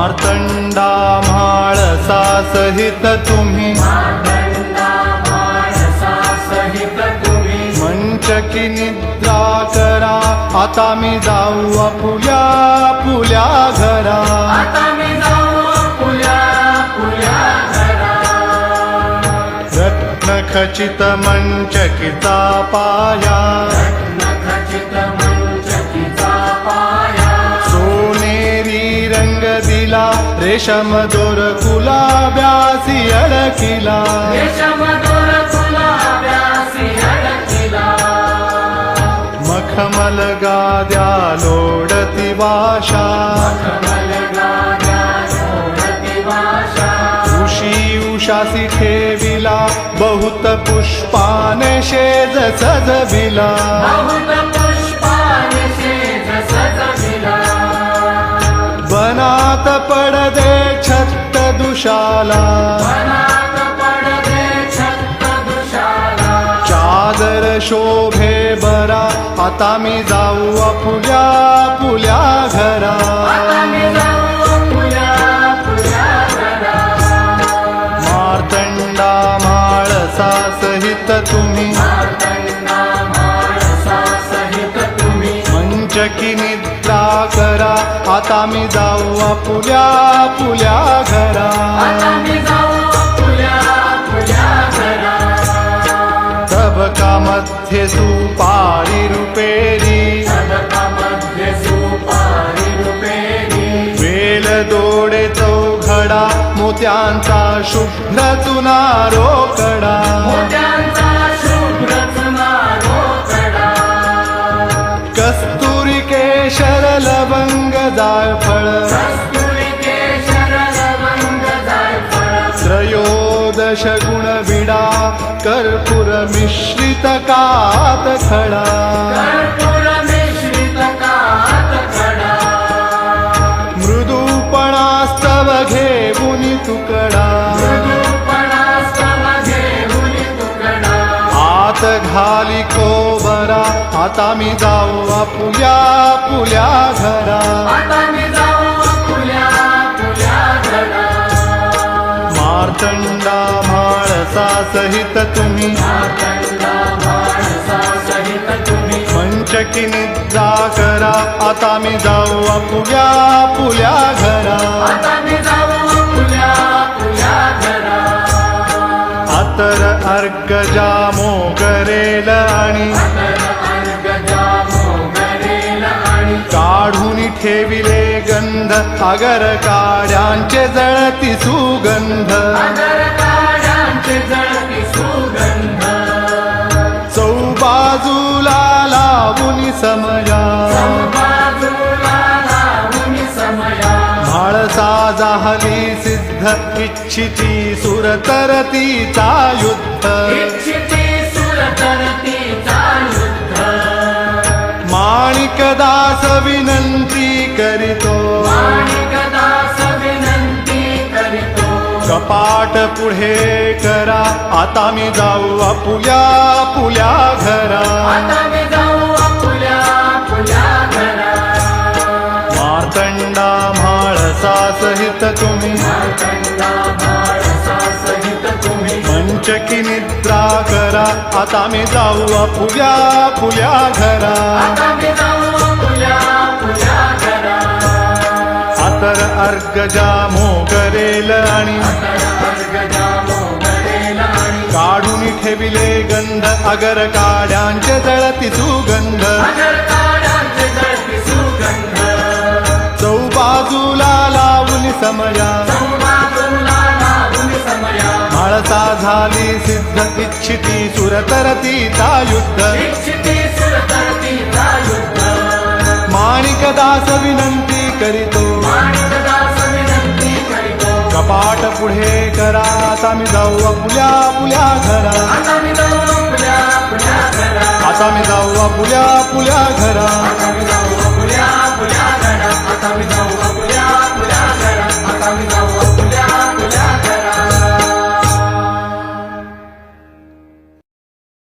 मार्तंडा म्हाळसा सहित तुम्ही. मंचकी निद्रा करा. आता मी जाऊ आपुल्या पुल्या घरा. रत्न खचित मंचकीचा पाया. दिला रेशम दोर गुलाब्यासी अडकिला. मखमल गाद्या लोडती वाशा. उशी उशासी ठेविला बहुत पुष्पाने शेज सजविला. दुशाला. चादर शोभे बरा आता मी जाऊ आपुल्या पुल्या घरा. मार्तंडा माळसा सहित तुम्ही. आता मी जाऊ आपुल्या पुल्या घरा तबका मध्ये सुपारी रुपेरी. वेल दोडे चौघडा मोत्यांचा शुभ्र चुना रोकडा जायफळ। त्रयोदश गुण विडा कर्पूर मिश्रित कात खडा। मृदूपणास्तव घेऊन तुकडा। आत घाली कोबरा आता मी जाऊ आपुल्या पुल्या घरा. मार्तंडा म्हाळसा सहित तुम्ही. मंचकी निद्रा करा आता मी जाऊ आपुल्या पुल्या घरा. आतर अर्ग जामो करेल आणि ठेविले गंध. अगर काड्यांचे जळती सुगंध. चौबाजूला लावून समया. म्हाळसा जाहली सिद्ध इच्छिती सुरतरतीचा युद्ध कपाट पुढे करा. आता मी जाऊ आपुल्या पुल्या घरा. मार्तंडा म्हाळसा सहित तुम्ही. मंचकी निद्रा करा. आता मी जाऊ आपुल्या पुल्या घरा. आतर अर्ग जामो करेल आणि काढून ठेविले गंध अगर काड्यांचे जळती सुगंध. चौबाजूला लावून समया माळसा झाली सिद्ध इच्छिती सुरतरतीचा युद्ध माणिक दास विनंती करीतो. कपाट पुढे करा आता मी जाऊ आपुल्या आपुल्या घरा. आता मी जाऊ आपुल्या पुल्या घरा.